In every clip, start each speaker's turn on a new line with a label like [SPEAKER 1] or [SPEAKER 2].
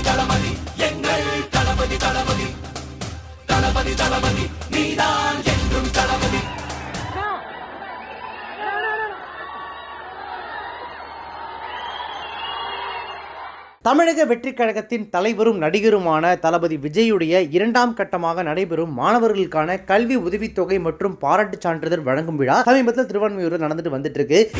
[SPEAKER 1] தளபதி தளபதி எங்கள் தளபதி தளபதி. தளபதி தளபதி நீதான் என்றும் தளபதி.
[SPEAKER 2] தமிழக வெற்றிக் கழகத்தின் தலைவரும் நடிகருமான தளபதி விஜயுடைய இரண்டாம் கட்டமாக நடைபெறும் மாணவர்களுக்கான கல்வி உதவித்தொகை மற்றும் பாராட்டுச் சான்றிதழ் வழங்கும் விழா சமீபத்தில் திருவான்மையூரில் நடந்துட்டு வந்துட்டு இருக்கு.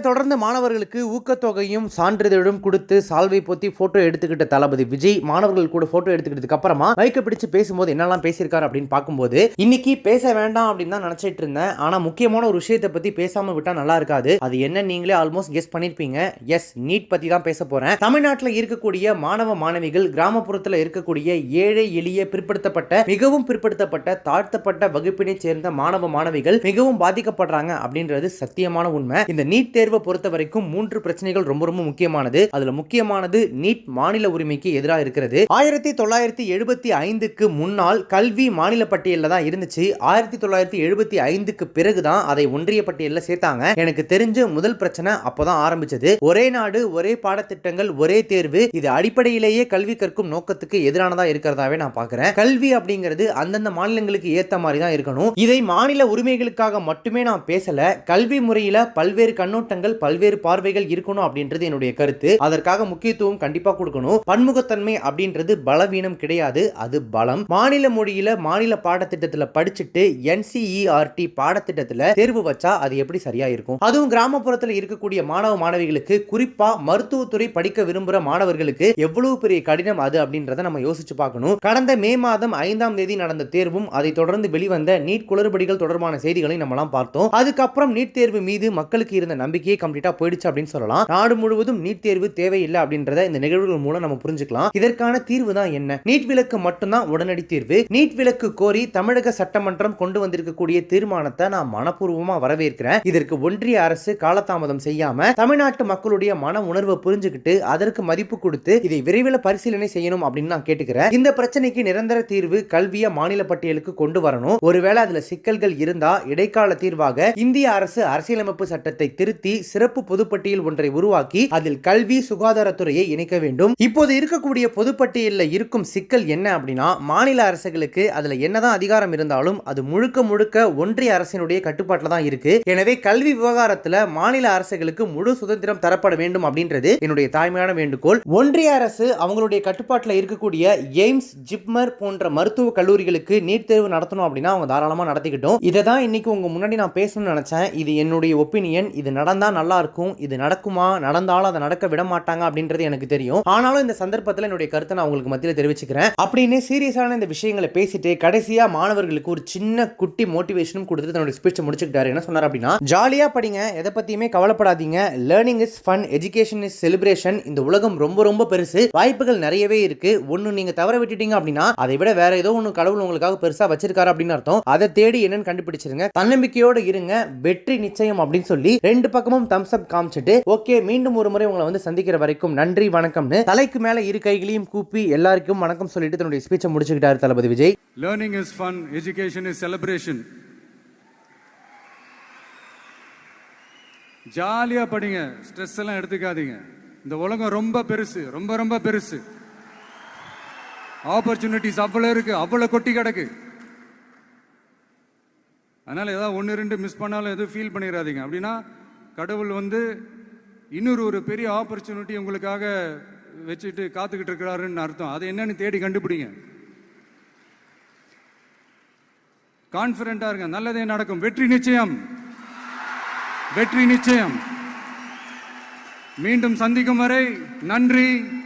[SPEAKER 2] இதில் தொடர்ந்து மாணவர்களுக்கு ஊக்கத்தொகையும் சான்றிதழும் கொடுத்து சால்வை போத்தி போட்டோ எடுத்துக்கிட்ட தளபதி விஜய் மாணவர்கள் கூட போட்டோ எடுத்துக்கிட்டதுக்கு அப்புறமா மைக்க பிடிச்சு பேசும்போது என்னெல்லாம் பேசியிருக்காரு அப்படின்னு பார்க்கும்போது இன்னைக்கு பேச வேண்டாம் அப்படின்னு தான் நினைச்சிட்டு இருந்தேன். ஆனா முக்கியமான ஒரு விஷயத்தை பத்தி பேசாம விட்டா நல்லா இருக்காது. அது என்ன நீங்களே ஆல்மோஸ்ட் கெஸ் பண்ணிருப்பீங்க. எஸ் நீட் பத்தி தான் பேச போறேன். தமிழ்நாட்டில் இருக்கக்கூடிய மாணவ மாணவிகள் கிராமப்புறத்தில் இருக்கக்கூடிய ஏழை எளிய பிற்படுத்தப்பட்ட மிகவும் பிற்படுத்தப்பட்ட தாழ்த்தப்பட்ட வகுப்பினை சேர்ந்த மாணவ மாணவிகள் மிகவும் பாதிக்கப்படுறாங்க அப்படின்றது சத்தியமான உண்மை. இந்த நீட் தேர்வு பொறுத்த வரைக்கும் மூன்று பிரச்சனைகள் ரொம்ப ரொம்ப முக்கியமானது. அதுல முக்கியமானது நீட் மாநில உரிமைக்கு எதிராக இருக்கிறது. ஆயிரத்தி தொள்ளாயிரத்தி எழுபத்தி ஐந்துக்கு முன்னால் கல்வி மாநில பட்டியலில் தான் இருந்துச்சு. ஆயிரத்தி தொள்ளாயிரத்தி எழுபத்தி ஐந்துக்கு பிறகுதான் அதை ஒன்றிய பட்டியலில் சேர்த்தாங்க. எனக்கு தெரிஞ்ச முதல் பிரச்சனை அப்போதான் ஆரம்பிச்சது. ஒரே நாடு ஒரே பாடத்திட்டங்கள் ஒரே தேர்வு இது அடிப்படையிலேயே கல்வி கற்கும் நோக்கத்துக்கு எதிரானதா இருக்கிறதாவே நான் பாக்குறேன். கல்வி அப்படிங்கிறது அந்தந்த மாநிலங்களுக்கு ஏத்த மாதிரி தான் இருக்கணும். இதை மாநில உரிமைகளுக்காக மட்டுமே நான் பேசல. கல்வி முறையில பல்வேறு கண்ணோட்டங்கள் பல்வேறு பார்வைகள் இருக்கணும் அப்படின்றது என்னுடைய கருத்து. அதற்காக முக்கியத்துவம் கண்டிப்பா கொடுக்கணும். பன்முகத்தன்மை அப்படின்றது பலவீனம் கிடையாது அது பலம். மாநில மொழியில மாநில பாடத்திட்டத்துல படிச்சுட்டு என்சிஇஆர்டி பாடத்திட்டத்துல தேர்வு வச்சா அது எப்படி சரியா இருக்கும்? அதுவும் கிராமப்புறத்துல இருக்கக்கூடிய மாணவ மாணவிகளுக்கு குறிப்பா மருத்துவத்துறை படிக்க விரும்புற மாணவர்களுக்கு எவ்வளவு பெரிய கடினம் அது அப்படின்றத நம்ம யோசிச்சு பார்க்கணும். கடந்த மே மாதம் ஐந்தாம் தேதி நடந்த தேர்வும் அதை தொடர்ந்து வெளிவந்த நீட் குளறுபடிகள் தொடர்பான செய்திகளை நம்மலாம் பார்த்தோம். அதுக்கப்புறம் நீட் தேர்வு மீது மக்களுக்கு இருந்த நம்பிக்கை நம்பிக்கையே கம்ப்ளீட்டா போயிடுச்சு அப்படின்னு சொல்லலாம். நாடு முழுவதும் நீட் தேர்வு தேவையில்லை அப்படின்றத இந்த நிகழ்வுகள் மூலம் நம்ம புரிஞ்சுக்கலாம். இதற்கான தீர்வு தான் என்ன? நீட் விலக்கு மட்டும்தான் உடனடி தீர்வு. நீட் விலக்கு கோரி தமிழக சட்டமன்றம் கொண்டு வந்திருக்கக்கூடிய தீர்மானத்தை நான் மனப்பூர்வமா வரவேற்கிறேன். இதற்கு ஒன்றிய அரசு காலதாமதம் செய்யாம தமிழ்நாட்டு மக்களுடைய மன உணர்வை புரிஞ்சுக்கிட்டு அதற்கு மதிப்பு கொடுத்து இதை விரைவில் பரிசீலனை செய்யணும் அப்படின்னு நான் கேட்டுக்கிறேன். இந்த பிரச்சனைக்கு நிரந்தர தீர்வு கல்விய மாநில பட்டியலுக்கு கொண்டு வரணும். ஒருவேளை அதுல சிக்கல்கள் இருந்தா இடைக்கால தீர்வாக இந்திய அரசு அரசியலமைப்பு சட்டத்தை திருத்தி சிறப்பு பொதுப்பட்டியல் ஒன்றை உருவாக்கி அதில் கல்வி சுகாதாரத்துறையை இணைக்க வேண்டும். இப்போது இருக்கக்கூடிய பொதுப்பட்டியலில் இருக்கும் சிக்கல் என்ன அப்படின்னா மாநில அரசுகளுக்கு அதுல என்னதான் அதிகாரம் இருந்தாலும் அது முழுக்க முழுக்க ஒன்றிய அரசினுடைய கட்டுப்பாட்டில் தான் இருக்கு. எனவே கல்வி விவகாரத்துல மாநில அரசுகளுக்கு முழு சுதந்திரம் தரப்பட வேண்டும் அப்படின்றது என்னுடைய தாய்மையான வேண்டுகோள். ஒன்றிய அரசு அவங்களுடைய கட்டுப்பாட்டில் இருக்கக்கூடிய எய்ம்ஸ் ஜிப்மர் போன்ற மருத்துவ கல்லூரிகளுக்கு நீட் தேர்வு நடத்தணும் அப்படின்னா அவங்க தாராளமாக நடத்திக்கிட்டோம். இதை தான் இன்னைக்கு உங்க முன்னாடி நான் பேசணும்னு நினைச்சேன். இது என்னுடைய ஒப்பீனியன். இது நடந்தா நல்லா இருக்கும் இது நடக்குமா நடந்தாலும் அதை நடக்க விட மாட்டாங்க அப்படின்றது எனக்கு தெரியும். ஆனாலும் இந்த சந்தர்ப்பத்தில் என்னுடைய கருத்தை நான் உங்களுக்கு மத்தியில் தெரிவிச்சுக்கிறேன். அப்படின்னு சீரியஸான இந்த விஷயங்களை பேசிட்டு கடைசியா மாணவர்களுக்கு ஒரு சின்ன குட்டி மோட்டிவேஷனும் கொடுத்து தன்னுடைய ஸ்பீச் முடிச்சுக்கிட்டாரு. என்ன சொன்னார் அப்படின்னா ஜாலியா படிங்க எதை பத்தியுமே கவலைப்படாதீங்க. Learning is fun education is celebration இந்த உலகம் ரொம்ப ரொம்ப பெருசு. வாய்ப்புகள் நிறையவே இருக்கு. ஒன்னு நீங்க தவற விட்டுட்டீங்க அப்படின்னா அதை விட வேற ஏதோ ஒன்று கடவுள் உங்களுக்காக பெருசா வச்சிருக்காரு அப்படின்னு அர்த்தம். அதை தேடி என்னன்னு கண்டுபிடிச்சிருங்க. தன்னம்பிக்கையோடு இருங்க. வெற்றி நிச்சயம் அப்படின்னு சொல்லி ரெண்டு பக்கமும் தம்ஸ் அப் காமிச்சிட்டு ஓகே மீண்டும் ஒரு முறை உங்களை வந்து சந்திக்கிற வரைக்கும் நன்றி வணக்கம்னு. தலைக்கு மேல இரு கைகளையும் கூப்பி எல்லாருக்கும் வணக்கம் சொல்லிட்டு தன்னுடைய ஸ்பீச்சை முடிச்சுக்கிட்டாரு Thalapathy Vijay.
[SPEAKER 3] Learning is fun education is celebration ஜாலியா படிங்க ஸ்ட்ரெஸ் எல்லாம் எடுத்துக்காதீங்க. இந்த உலகம் ரொம்ப பெருசு ரொம்ப ரொம்ப பெருசு. ஆப்பர்ச்சுனிட்டிஸ் அவ்வளோ இருக்கு அவ்வளோ கொட்டி கிடக்கு. அதனால ஏதாவது ஒன்று ரெண்டு மிஸ் பண்ணாலும் எதுவும் ஃபீல் பண்ணிடாதீங்க. அப்படின்னா கடவுள் வந்து இன்னொரு ஒரு பெரிய ஆப்பர்ச்சுனிட்டி உங்களுக்காக வச்சுட்டு காத்துக்கிட்டு இருக்கிறாருன்னு அர்த்தம். அது என்னன்னு தேடி கண்டுபிடிங்க. கான்பிடண்டா இருங்க. நல்லதே நடக்கும். வெற்றி நிச்சயம். வெற்றி நிச்சயம். மீண்டும் சந்திக்கும் வரை நன்றி.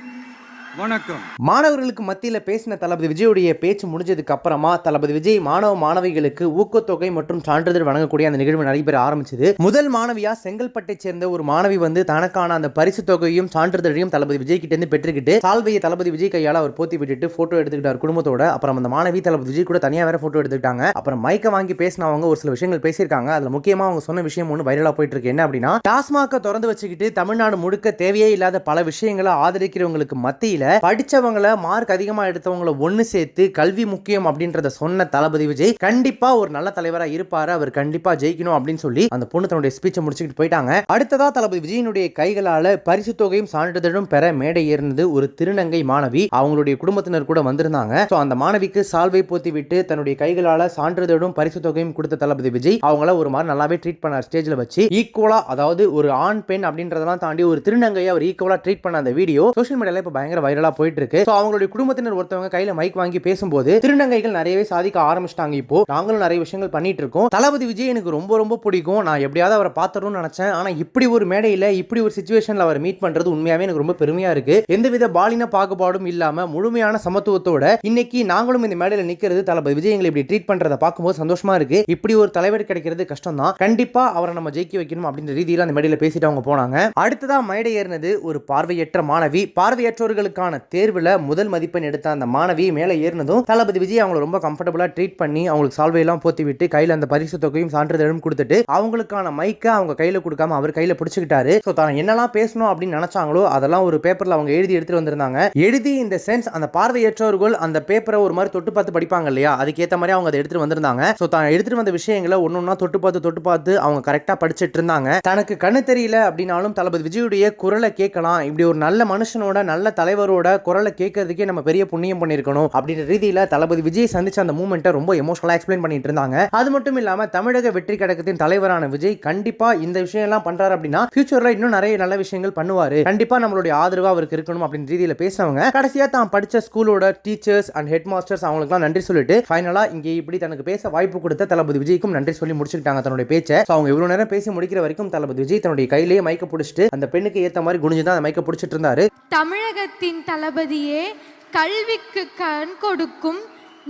[SPEAKER 3] வணக்கம்.
[SPEAKER 2] மாணவர்களுக்கு மத்தியில் பேசின தளபதி விஜயுடைய பேச்சு முடிஞ்சதுக்கு அப்புறமா தளபதி விஜய் மாணவ மாணவிகளுக்கு ஊக்கத்தொகை மற்றும் சான்றிதழ் வழங்கக்கூடிய அந்த நிகழ்வு நடைபெற ஆரம்பிச்சது. முதல் மாணவியா செங்கல்பட்டை சேர்ந்த ஒரு மாணவி வந்து தனக்கான அந்த பரிசு தொகையும் சான்றிதழையும் தளபதி விஜய் கிட்ட இருந்து பெற்றுக்கிட்டு சால்வையை தளபதி விஜய் கையால் அவர் போத்தி விட்டுட்டு போட்டோ எடுத்துக்கிட்டார் குடும்பத்தோட. அப்புறம் அந்த மாணவி தளபதி விஜய் கூட தனியாக வேற போட்டோ எடுத்துக்கிட்டாங்க. அப்புறம் மைக்க வாங்கி பேசினவங்க ஒரு சில விஷயங்கள் பேசியிருக்காங்க. அதுல முக்கியமா அவங்க சொன்ன விஷயம் ஒன்று வைரலா போயிட்டு இருக்கு என்ன அப்படின்னா டாஸ்மாக திறந்து வச்சுக்கிட்டு தமிழ்நாடு முழுக்க தேவையே இல்லாத பல விஷயங்களை ஆதரிக்கிறவங்களுக்கு மத்தியில் படிச்சவங்கள மார்க் அதிகமா எடுத்தவங்கள ஒண்ணு சேர்த்து கல்வி முக்கியம் அப்படின்றத சொன்ன தளபதி விஜய் கண்டிப்பா ஒரு நல்ல தலைவரா இருப்பாரு. அவர் கண்டிப்பா ஜெயிக்கணும் அப்படின்னு சொல்லி அந்த பொண்ணு தன்னுடைய ஸ்பீச்சை முடிச்சுக்கிட்டு போயிட்டாங்க. அடுத்ததா தளபதி விஜயனுடைய கைகளால பரிசு தொகையும் சான்றிதழும் பெற மேடை ஏறினது ஒரு திருநங்கை மாணவி. அவங்களுடைய குடும்பத்தினர் கூட வந்திருந்தாங்க. சோ அந்த மாணவிக்கு சால்வை போத்தி விட்டு தன்னுடைய கைகளால சான்றிதழும் பரிசு தொகையும் கொடுத்த தளபதி விஜய் அவங்கள ஒரு மாதிரி நல்லாவே ட்ரீட் பண்ணார். ஸ்டேஜ்ல வச்சு ஈக்குவலா அதாவது ஒரு ஆண் பெண் அப்படின்றதெல்லாம் தாண்டி ஒரு திருநங்கையை அவர் ஈக்குவலா ட்ரீட் பண்ண அந்த வீடியோ சோஷியல் மீடியால இப்ப பயங்கர வைரலா போயிட்டு இருக்கு So, அவங்களுடைய குடும்பத்தினர் ஒருத்தவங்க கையில மைக் வாங்கி பேசும்போது திருநங்கைகள் நிறையவே சாதிக்க ஆரம்பிச்சிட்டாங்க இப்போ. நாங்களும் நிறைய விஷயங்கள் பண்ணிட்டு இருக்கோம். தளபதி விஜய் எனக்கு ரொம்ப ரொம்ப பிடிக்கும். நான் எப்படியாவது அவரை பார்த்தரும்னு நினைச்சேன். ஆனா இப்படி ஒரு மேடையில இப்படி ஒரு சுச்சுவேஷன்ல அவர் மீட் பண்றது உண்மையாவே எனக்கு ரொம்ப பெருமையா இருக்கு. எந்தவித பாலின பாகுபாடும் இல்லாம முழுமையான சமத்துவத்தோட இன்னைக்கு நாங்களும் இந்த மேடையில நிக்கிறது தளபதி விஜய் எங்களை இப்படி ட்ரீட் பண்றதை பார்க்கும்போது சந்தோஷமா இருக்கு. இப்படி ஒரு தலைவர் கிடைக்கிறது கஷ்டம் தான் கண்டிப்பா அவரை நம்ம ஜெயிக்க வைக்கணும் அப்படின்ற ரீதியில அந்த மேடையில பேசிட்டு அவங்க போனாங்க. அடுத்ததா மேடை ஏறினது ஒரு பார்வையற்ற மாணவி. பார்வையற்றோர்களுக்கான தேர்வில் முதல் மதிப்பெண் எடுத்த அந்த மாணவி மேலே ஏறினதும் தளபதி விஜய் அவங்கள ரொம்ப கம்ஃபர்டபுளாக ட்ரீட் பண்ணி அவங்களுக்கு சால்வை எல்லாம் போத்தி விட்டு கையில் அந்த பரிசு தொகையும் சான்றிதழும் கொடுத்துட்டு அவங்களுக்கான மைக்கை அவங்க கையில் கொடுக்காம அவர் கையில் பிடிச்சிக்கிட்டாரு. ஸோ தான் என்னெல்லாம் பேசணும் அப்படின்னு நினச்சாங்களோ அதெல்லாம் ஒரு பேப்பரில் அவங்க எழுதி எடுத்துட்டு வந்திருந்தாங்க. எழுதி இந்த சென்ஸ் அந்த பார்வையற்றவர்கள் அந்த பேப்பரை ஒரு மாதிரி தொட்டு பார்த்து படிப்பாங்க இல்லையா? அதுக்கேற்ற மாதிரி அவங்க அதை எடுத்துட்டு வந்திருந்தாங்க. ஸோ தான் எடுத்துட்டு வந்த விஷயங்களை ஒன்று ஒன்றா தொட்டு பார்த்து தொட்டு பார்த்து அவங்க கரெக்டாக படிச்சுட்டு இருந்தாங்க. தனக்கு கண்ணு தெரியல அப்படின்னாலும் தளபதி விஜயுடைய குரலை கேட்கலாம். இப்படி ஒரு நல்ல மனுஷனோட நல்ல தலைவரோட குரலை கேட்கறதுக்கே நம்ம பெரிய புண்ணியம் பண்ணியிருக்கணும் அப்படின்ற ரீதியில் தளபதி விஜய் சந்திச்ச அந்த மூமெண்ட்டை ரொம்ப எமோஷனலாக எக்ஸ்பிளைன் பண்ணிட்டு இருந்தாங்க. அது மட்டும் இல்லாமல் தமிழக வெற்றி கழகத்தின் தலைவரான விஜய் கண்டிப்பா இந்த விஷயம் எல்லாம் பண்றாரு அப்படின்னா ஃபியூச்சர்ல இன்னும் நிறைய நல்ல விஷயங்கள் பண்ணுவாரு. கண்டிப்பா நம்மளுடைய ஆதரவு அவருக்கு இருக்கணும் அப்படின்ற ரீதியில பேசினவங்க கடைசியா தான் படிச்ச ஸ்கூலோட டீச்சர்ஸ் அண்ட் ஹெட் மாஸ்டர்ஸ் அவங்களுக்குலாம் நன்றி சொல்லிட்டு ஃபைனலா இங்க இப்படி தனக்கு பேச வாய்ப்பு கொடுத்த தளபதி விஜய்க்கும் நன்றி சொல்லி முடிச்சுக்கிட்டாங்க தன்னுடைய பேச்சை. அவங்க இவ்வளவு நேரம் பேசி முடிக்கிற வரைக்கும் தளபதி விஜய் தன்னுடைய கையிலேயே மைக்க பிடிச்சிட்டு அந்த பெண்ணுக்கு ஏத்த மாதிரி குனிஞ்சு தான் அந்த மைக்க பிடிச்சிட்டு இருந்தாரு.
[SPEAKER 4] தமிழகத்தின் தளபதியே கல்விக்கு கண் கொடுக்கும்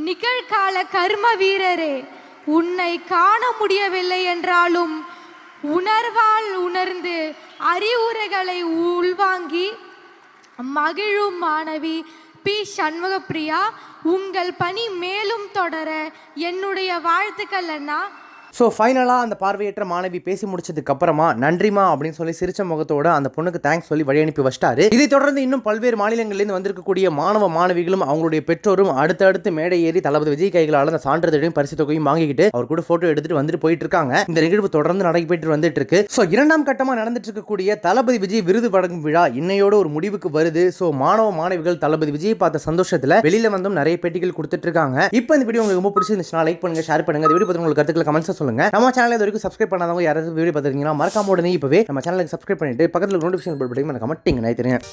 [SPEAKER 4] நிகழ்கால கர்ம வீரரே உன்னை காண முடியவில்லை என்றாலும் உணர்வால் உணர்ந்து அறிவுரைகளை உள்வாங்கி மகிழும் மாணவி பி. சண்முகப்பிரியா உங்கள் பணி மேலும் தொடர என்னுடைய வாழ்த்துக்கள் அண்ணா.
[SPEAKER 2] ஸோ ஃபைனலாக அந்த பார்வையற்ற மாணவி பேசி முடிச்சதுக்கு அப்புறமா நன்றிமா அப்படின்னு சொல்லி சிரிச்ச முகத்தோட அந்த பொண்ணுக்கு தேங்க்ஸ் சொல்லி வழி அனுப்பி வச்சிட்டாரு. இதை தொடர்ந்து இன்னும் பல்வேறு மாநிலங்களிலிருந்து வந்திருக்கக்கூடிய மாணவ மாணவிகளும் அவங்களுடைய பெற்றோரும் அடுத்தடுத்து மேடை ஏறி தளபதி விஜய் கைகளால் அந்த சான்றிதழையும் பரிசு தொகையும் வாங்கிக்கிட்டு அவர் கூட போட்டோ எடுத்துட்டு வந்துட்டு போயிட்டு இருக்காங்க. இந்த நிகழ்வு தொடர்ந்து நடைபெற்று வந்துட்டு இருக்கு. ஸோ இரண்டாம் கட்டமாக நடந்துட்டு இருக்கக்கூடிய தளபதி விஜய் விருது வழங்கும் விழா இன்னையோட ஒரு முடிவுக்கு வருது. ஸோ மாணவ மாணவிகள் தளபதி விஜய் பார்த்த சந்தோஷத்தில் வெளியில வந்தும் நிறைய பேட்டிகள் கொடுத்துட்டு இருக்காங்க. இப்போ இந்த வீடியோ உங்களுக்கு ரொம்ப பிடிச்சிருந்துச்சுன்னா லைக் பண்ணுங்க ஷேர் பண்ணுங்க. இந்த வீடியோ பத்தி உங்களுக்கு கருத்துக்களை கமெண்ட்ஸ் சொல்லுங்க. நம்ம சேனல் இது வரைக்கும் சப்ஸ்கிரைப் பண்ணாதவங்க யாராவது வீடியோ பார்த்துருக்கீங்கன்னா மறக்காம உடனே இப்பவே நம்ம சேனலுக்கு சப்ஸ்கிரைப் பண்ணிட்டு பக்கத்தில் நோட்டிஃபிகேஷன் பட்டன் மறக்காம டிங் தெரியும்